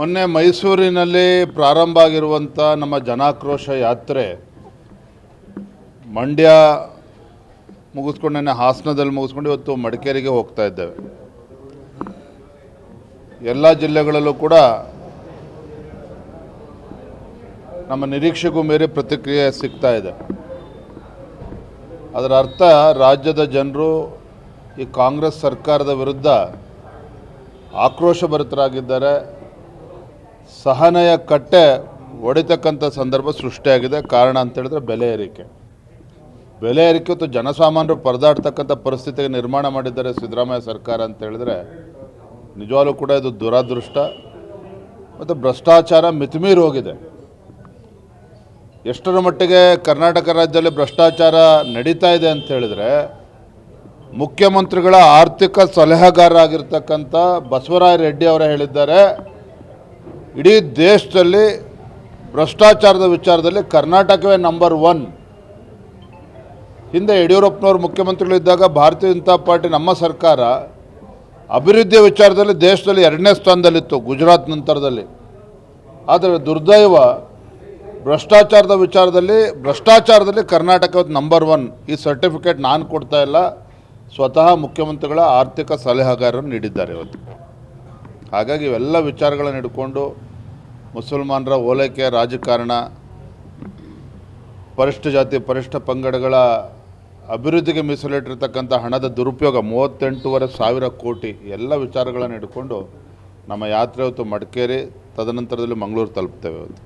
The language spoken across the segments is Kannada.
ಮೊನ್ನೆ ಮೈಸೂರಿನಲ್ಲಿ ಪ್ರಾರಂಭ ಆಗಿರುವಂಥ ನಮ್ಮ ಜನಾಕ್ರೋಶ ಯಾತ್ರೆ ಮಂಡ್ಯ ಮುಗಿಸ್ಕೊಂಡು ಹಾಸನದಲ್ಲಿ ಮುಗಿಸ್ಕೊಂಡು ಇವತ್ತು ಮಡಿಕೇರಿಗೆ ಹೋಗ್ತಾ ಇದ್ದೇವೆ. ಎಲ್ಲ ಜಿಲ್ಲೆಗಳಲ್ಲೂ ಕೂಡ ನಮ್ಮ ನಿರೀಕ್ಷೆಗೂ ಮೇರೆ ಪ್ರತಿಕ್ರಿಯೆ ಸಿಗ್ತಾ ಇದೆ. ಅದರ ಅರ್ಥ, ರಾಜ್ಯದ ಜನರು ಈ ಕಾಂಗ್ರೆಸ್ ಸರ್ಕಾರದ ವಿರುದ್ಧ ಆಕ್ರೋಶಭರಿತರಾಗಿದ್ದಾರೆ ಸಹನೆಯ ಕಟ್ಟೆ ಒಡಿತಕ್ಕಂಥ ಸಂದರ್ಭ ಸೃಷ್ಟಿಯಾಗಿದೆ. ಕಾರಣ ಅಂತ ಹೇಳಿದ್ರೆ ಬೆಲೆ ಏರಿಕೆ. ಬೆಲೆ ಏರಿಕೆ ಮತ್ತು ಜನಸಾಮಾನ್ಯರು ಪರದಾಡ್ತಕ್ಕಂಥ ಪರಿಸ್ಥಿತಿಗೆ ನಿರ್ಮಾಣ ಮಾಡಿದ್ದಾರೆ ಸಿದ್ದರಾಮಯ್ಯ ಸರ್ಕಾರ ಅಂತ ಹೇಳಿದ್ರೆ. ನಿಜವಾಗ್ಲೂ ಕೂಡ ಇದು ದುರಾದೃಷ್ಟ ಮತ್ತು ಭ್ರಷ್ಟಾಚಾರ ಮಿತಿಮೀರಿ ಹೋಗಿದೆ. ಎಷ್ಟರ ಮಟ್ಟಿಗೆ ಕರ್ನಾಟಕ ರಾಜ್ಯದಲ್ಲಿ ಭ್ರಷ್ಟಾಚಾರ ನಡೀತಾ ಇದೆ ಅಂತ ಹೇಳಿದ್ರೆ, ಮುಖ್ಯಮಂತ್ರಿಗಳ ಆರ್ಥಿಕ ಸಲಹೆಗಾರ ಆಗಿರ್ತಕ್ಕಂಥ ಬಸವರಾಯ ರೆಡ್ಡಿ ಅವರೇ ಹೇಳಿದ್ದಾರೆ. ಇಡೀ ದೇಶದಲ್ಲಿ ಭ್ರಷ್ಟಾಚಾರದ ವಿಚಾರದಲ್ಲಿ ಕರ್ನಾಟಕವೇ ನಂಬರ್ ಒನ್ ಹಿಂದೆ ಯಡಿಯೂರಪ್ಪನವರು ಮುಖ್ಯಮಂತ್ರಿಗಳಿದ್ದಾಗ ಭಾರತೀಯ ಜನತಾ ಪಾರ್ಟಿ ನಮ್ಮ ಸರ್ಕಾರ ಅಭಿವೃದ್ಧಿಯ ವಿಚಾರದಲ್ಲಿ ದೇಶದಲ್ಲಿ ಎರಡನೇ ಸ್ಥಾನದಲ್ಲಿತ್ತು ಗುಜರಾತ್ ನಂತರದಲ್ಲಿ. ಆದರೆ ದುರ್ದೈವ ಭ್ರಷ್ಟಾಚಾರದ ವಿಚಾರದಲ್ಲಿ, ಭ್ರಷ್ಟಾಚಾರದಲ್ಲಿ ಕರ್ನಾಟಕ ನಂಬರ್ ಒನ್ ಈ ಸರ್ಟಿಫಿಕೇಟ್ ನಾನು ಕೊಡ್ತಾ ಇಲ್ಲ. ಸ್ವತಃ ಮುಖ್ಯಮಂತ್ರಿಗಳ ಆರ್ಥಿಕ ಸಲಹೆಗಾರರು ನೀಡಿದ್ದಾರೆ ಇವತ್ತು. ಹಾಗಾಗಿ ಇವೆಲ್ಲ ವಿಚಾರಗಳನ್ನು ಹಿಡ್ಕೊಂಡು ಮುಸಲ್ಮಾನರ ಓಲೈಕೆ ರಾಜಕಾರಣ, ಪರಿಷ್ಠ ಜಾತಿ, ಪರಿಷ್ಠ ಪಂಗಡಗಳ ಅಭಿವೃದ್ಧಿಗೆ ಮೀಸಲಿಟ್ಟಿರ್ತಕ್ಕಂಥ ಹಣದ ದುರುಪಯೋಗ ಮೂವತ್ತೆಂಟೂವರೆ ಸಾವಿರ ಕೋಟಿ ಎಲ್ಲ ವಿಚಾರಗಳನ್ನು ಹಿಡ್ಕೊಂಡು ನಮ್ಮ ಯಾತ್ರೆ ಇವತ್ತು ಮಡಿಕೇರಿ, ತದನಂತರದಲ್ಲಿ ಮಂಗಳೂರು ತಲುಪ್ತೇವೆ ಇವತ್ತು.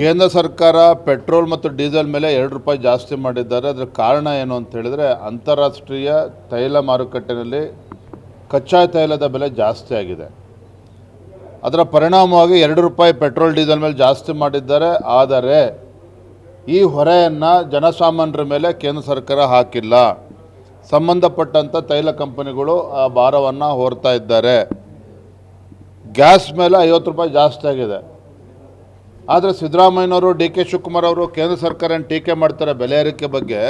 ಕೇಂದ್ರ ಸರ್ಕಾರ ಪೆಟ್ರೋಲ್ ಮತ್ತು ಡೀಸೆಲ್ ಮೇಲೆ ಎರಡು ರೂಪಾಯಿ ಜಾಸ್ತಿ ಮಾಡಿದ್ದಾರೆ. ಅದರ ಕಾರಣ ಏನು ಅಂತ ಹೇಳಿದರೆ ಅಂತಾರಾಷ್ಟ್ರೀಯ ತೈಲ ಮಾರುಕಟ್ಟೆಯಲ್ಲಿ ಕಚ್ಚಾ ತೈಲದ ಬೆಲೆ ಜಾಸ್ತಿ ಆಗಿದೆ. ಅದರ ಪರಿಣಾಮವಾಗಿ ಎರಡು ರೂಪಾಯಿ ಪೆಟ್ರೋಲ್, ಡೀಸೆಲ್ ಮೇಲೆ ಜಾಸ್ತಿ ಮಾಡಿದ್ದಾರೆ. ಆದರೆ ಈ ಹೊರೆಯನ್ನು ಜನಸಾಮಾನ್ಯರ ಮೇಲೆ ಕೇಂದ್ರ ಸರ್ಕಾರ ಹಾಕಿಲ್ಲ. ಸಂಬಂಧಪಟ್ಟಂಥ ತೈಲ ಕಂಪನಿಗಳು ಆ ಭಾರವನ್ನು ಹೊರ್ತಾ ಇದ್ದಾರೆ. ಗ್ಯಾಸ್ ಮೇಲೆ ಐವತ್ತು ರೂಪಾಯಿ ಜಾಸ್ತಿ ಆಗಿದೆ. ಆದರೆ ಸಿದ್ದರಾಮಯ್ಯನವರು ಡಿ ಕೆ ಶಿವಕುಮಾರ್ ಅವರು ಕೇಂದ್ರ ಸರ್ಕಾರ ಟೀಕೆ ಮಾಡ್ತಾರೆ ಬೆಲೆ ಏರಿಕೆ ಬಗ್ಗೆ.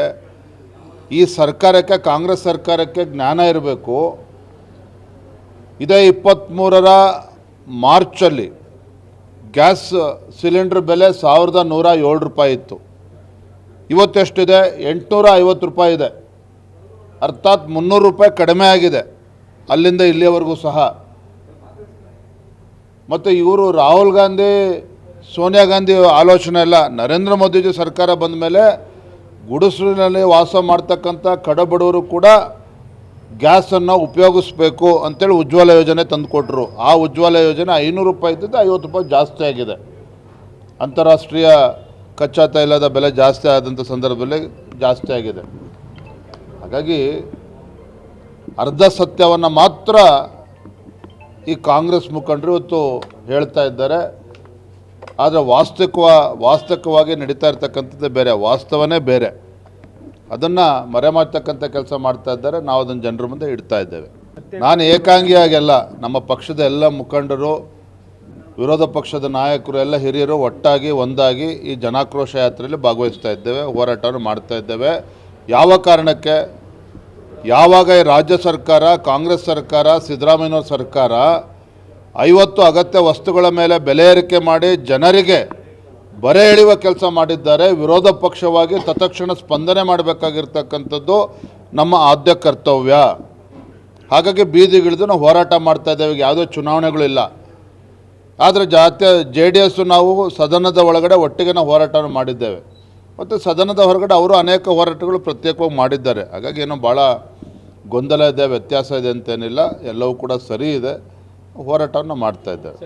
ಈ ಸರ್ಕಾರಕ್ಕೆ, ಕಾಂಗ್ರೆಸ್ ಸರ್ಕಾರಕ್ಕೆ ಜ್ಞಾನ ಇರಬೇಕು. ಇದೇ ಇಪ್ಪತ್ತ್ಮೂರರ ಮಾರ್ಚಲ್ಲಿ ಗ್ಯಾಸ್ ಸಿಲಿಂಡ್ರ್ ಬೆಲೆ ಸಾವಿರದ ನೂರ ಏಳು ರೂಪಾಯಿ ಇತ್ತು. ಇವತ್ತೆಷ್ಟಿದೆ? ಎಂಟುನೂರ ಐವತ್ತು ರೂಪಾಯಿ ಇದೆ. ಅರ್ಥಾತ್ ಮುನ್ನೂರು ರೂಪಾಯಿ ಕಡಿಮೆ ಆಗಿದೆ. ಅಲ್ಲಿಂದ ಇಲ್ಲಿಯವರೆಗೂ ಸಹ. ಮತ್ತು ಇವರು ರಾಹುಲ್ ಗಾಂಧಿ, ಸೋನಿಯಾ ಗಾಂಧಿ ಆಲೋಚನೆ ಇಲ್ಲ ನರೇಂದ್ರ ಮೋದಿಜಿ ಸರ್ಕಾರ ಬಂದ ಮೇಲೆ ಗುಡಿಸಲಿನಲ್ಲಿ ವಾಸ ಮಾಡ್ತಕ್ಕಂಥ ಕಡಬಡವರು ಕೂಡ ಗ್ಯಾಸನ್ನು ಉಪಯೋಗಿಸ್ಬೇಕು ಅಂತೇಳಿ ಉಜ್ವಲ ಯೋಜನೆ ತಂದುಕೊಟ್ರು. ಆ ಉಜ್ವಲ ಯೋಜನೆ ಐನೂರು ರೂಪಾಯಿ ಇದ್ದಿದ್ದು ಐವತ್ತು ರೂಪಾಯಿ ಜಾಸ್ತಿ ಆಗಿದೆ. ಅಂತಾರಾಷ್ಟ್ರೀಯ ಕಚ್ಚಾ ತೈಲದ ಬೆಲೆ ಜಾಸ್ತಿ ಆದಂಥ ಸಂದರ್ಭದಲ್ಲಿ ಜಾಸ್ತಿ ಆಗಿದೆ. ಹಾಗಾಗಿ ಅರ್ಧ ಸತ್ಯವನ್ನು ಮಾತ್ರ ಈ ಕಾಂಗ್ರೆಸ್ ಮುಖಂಡರು ಇವತ್ತು ಹೇಳ್ತಾ ಇದ್ದಾರೆ. ಆದರೆ ವಾಸ್ತವ ವಾಸ್ತವವಾಗಿ ನಡೀತಾ ಇರ್ತಕ್ಕಂಥದ್ದು ಬೇರೆ, ವಾಸ್ತವನೇ ಬೇರೆ. ಅದನ್ನು ಮರೆಮಾಡ್ತಕ್ಕಂಥ ಕೆಲಸ ಮಾಡ್ತಾ ಇದ್ದಾರೆ. ನಾವು ಅದನ್ನು ಜನರ ಮುಂದೆ ಇಡ್ತಾ ಇದ್ದೇವೆ. ನಾನು ಏಕಾಂಗಿಯಾಗೆಲ್ಲ ನಮ್ಮ ಪಕ್ಷದ ಎಲ್ಲ ಮುಖಂಡರು ವಿರೋಧ ಪಕ್ಷದ ನಾಯಕರು ಎಲ್ಲ ಹಿರಿಯರು ಒಟ್ಟಾಗಿ ಒಂದಾಗಿ ಈ ಜನಾಕ್ರೋಶ ಯಾತ್ರೆಯಲ್ಲಿ ಭಾಗವಹಿಸ್ತಾ ಇದ್ದೇವೆ ಹೋರಾಟವನ್ನು ಮಾಡ್ತಾ ಇದ್ದೇವೆ. ಯಾವ ಕಾರಣಕ್ಕೆ? ಯಾವಾಗ ಈ ರಾಜ್ಯ ಸರ್ಕಾರ ಕಾಂಗ್ರೆಸ್ ಸರ್ಕಾರ ಸಿದ್ದರಾಮಯ್ಯನವ್ರ ಸರ್ಕಾರ ಐವತ್ತು ಅಗತ್ಯ ವಸ್ತುಗಳ ಮೇಲೆ ಬೆಲೆ ಏರಿಕೆ ಮಾಡಿ ಜನರಿಗೆ ಬರೆ ಎಳೆಯುವ ಕೆಲಸ ಮಾಡಿದ್ದಾರೆ. ವಿರೋಧ ಪಕ್ಷವಾಗಿ ತತ್ಕ್ಷಣ ಸ್ಪಂದನೆ ಮಾಡಬೇಕಾಗಿರ್ತಕ್ಕಂಥದ್ದು ನಮ್ಮ ಆದ್ಯ ಕರ್ತವ್ಯ. ಹಾಗಾಗಿ ಬೀದಿಗಿಳಿದು ನಾವು ಹೋರಾಟ ಮಾಡ್ತಾ ಇದ್ದೇವೆ. ಯಾವುದೇ ಚುನಾವಣೆಗಳಿಲ್ಲ ಆದರೆ ಜಾತ್ಯ, ಜೆ ಡಿ ಎಸ್ಸು ನಾವು ಸದನದ ಒಳಗಡೆ ಒಟ್ಟಿಗೆ ನಾವು ಹೋರಾಟವನ್ನು ಮಾಡಿದ್ದೇವೆ. ಮತ್ತು ಸದನದ ಹೊರಗಡೆ ಅವರು ಅನೇಕ ಹೋರಾಟಗಳು ಪ್ರತ್ಯೇಕವಾಗಿ ಮಾಡಿದ್ದಾರೆ. ಹಾಗಾಗಿ ಏನೋ ಭಾಳ ಗೊಂದಲ ಇದೆ, ವ್ಯತ್ಯಾಸ ಇದೆ ಅಂತೇನಿಲ್ಲ. ಎಲ್ಲವೂ ಕೂಡ ಸರಿ ಇದೆ. ಹೋರಾಟವನ್ನು ಮಾಡ್ತಾ ಇದ್ದೇವೆ.